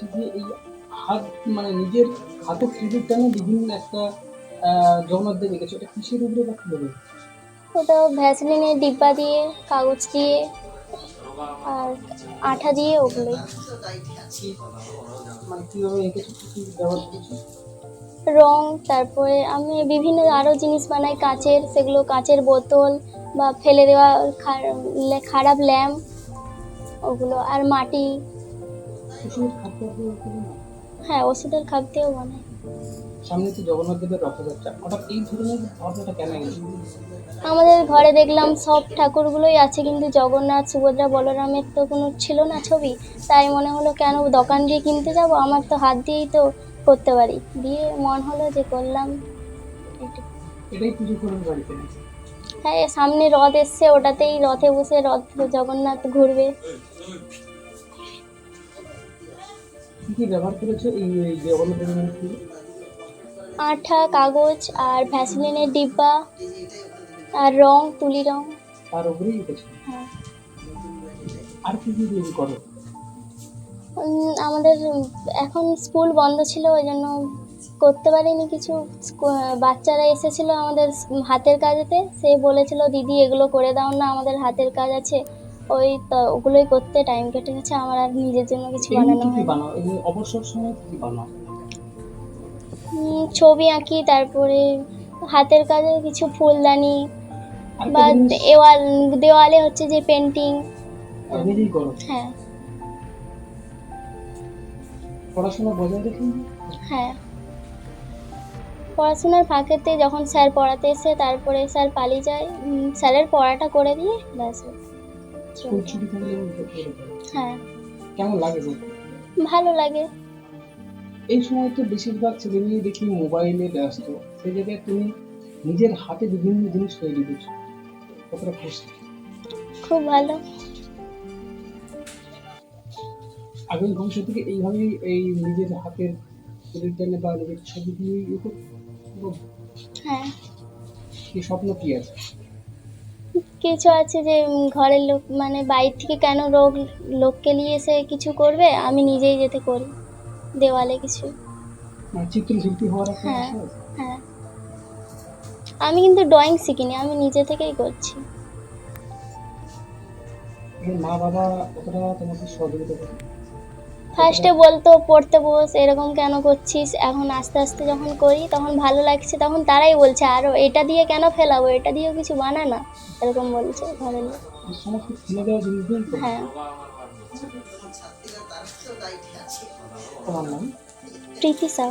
দেখছি যে এই হাত মানে নিজের হাতে ক্রেডিট টানে বিভিন্ন একটা জগন্নাথ দেব এঁকেছে ওটা কিসের উপরে বা কীভাবে ওটা ভ্যাসলিনের ডিব্বা দিয়ে কাগজ দিয়ে আর আঠা দিয়ে ওগুলো মানে কীভাবে এঁকেছো কি ব্যবহার করেছ? রং তারপরে আমি বিভিন্ন আরও জিনিস বানাই কাচের সেগুলো কাচের বোতল বা ফেলে দেওয়া খারাপ ল্যাম্প ওগুলো আর মাটি। হ্যাঁ? ওষুধের খাপ দিয়েও সামনে তো জগন্নাথ দেবের রথযাত্রা। হঠাৎ এই ধরনের ভাবনাটা কেন আমাদের ঘরে দেখলাম সব ঠাকুরগুলোই আছে কিন্তু জগন্নাথ সুভদ্রা বলরামের তো কোনো ছিল না ছবি। তাই মনে হলো কেন দোকান দিয়ে কিনতে যাব? আমার তো হাত দিয়েই তো করতে পারি। দিয়ে মন হলো যে করলাম এটাই পুজো করবে বাড়িতে। হ্যাঁ সামনে রথ এসছে ওটাতেই রথে বসে রথ জগন্নাথ ঘুরবে। কি ব্যবহার করেছ এই আঠা কাগজ আর ভ্যাসলিনের ডিব্বা আর রং তুলি রং। এঁকেছো হ্যাঁ। আর কি কি তৈরি করো? আমাদের এখন স্কুল বন্ধ ছিল ওই জন্য করতে পারিনি কিছু। বাচ্চারা এসেছিল আমাদের হাতের কাজেতে সে বলেছিল দিদি এগুলো করে দাও না আমাদের হাতের কাজ আছে। ওই তো ওগুলোই করতে টাইম কেটে গেছে আমার আর নিজের জন্য কিছু বানানো হয় অবসর সময় কি বানাও? ছবি আঁকি তারপরে হাতের কাজে কিছু ফুলদানি বা দেওয়াল দেওয়ালে হচ্ছে যে পেন্টিং হ্যাঁ। পড়াশোনা বজায় রেখে হ্যাঁ। পড়াশোনার ফাঁকেতে যখন স্যার পড়াতে এসে তারপরে স্যার পালিয়ে যায় স্যারের পড়াটা করে দিয়ে ব্যাস। স্কুল ছুটি থাকলে হ্যাঁ। কেমন লাগে ভালো লাগে। এই সময় তো বেশিরভাগ ছেলে মেয়ে দেখি মোবাইলে ব্যস্ত। সেই জায়গায় তুমি নিজের হাতে বিভিন্ন জিনিস তৈরি করছ। কতটা খুশি। খুব ভালো। আগামী ভবিষ্যৎ থেকে এইভাবেই এই নিজের হাতের পরিজ্ঞানে বা নিজের ছবি দিয়ে ইয়ে হ্যাঁ। কি স্বপ্ন কি আছে? কিছু আছে যে ঘরের লোক মানে বাইরে থেকে কেন লোক লোককে নিয়ে এসে কিছু করবে? আমি নিজেই যেতে করি দেওয়ালে কিছু। মানে চিত্রশিল্পী হওয়ার হ্যাঁ। হ্যাঁ। আমি কিন্তু ড্রয়িং শিখিনি আমি নিজে থেকেই করছি। মা বাবা কতটা তোমাকে সহযোগিতা করে? ফার্স্টে বলতো পড়তে বস এরকম কেন করছিস? এখন আস্তে আস্তে যখন করি তখন ভালো লাগছে তখন তারাই বলছে আরও এটা দিয়ে কেন ফেলাবো? এটা দিয়েও কিছু বানা না এরকম বলছে করো। হ্যাঁ। প্রীতি সাউ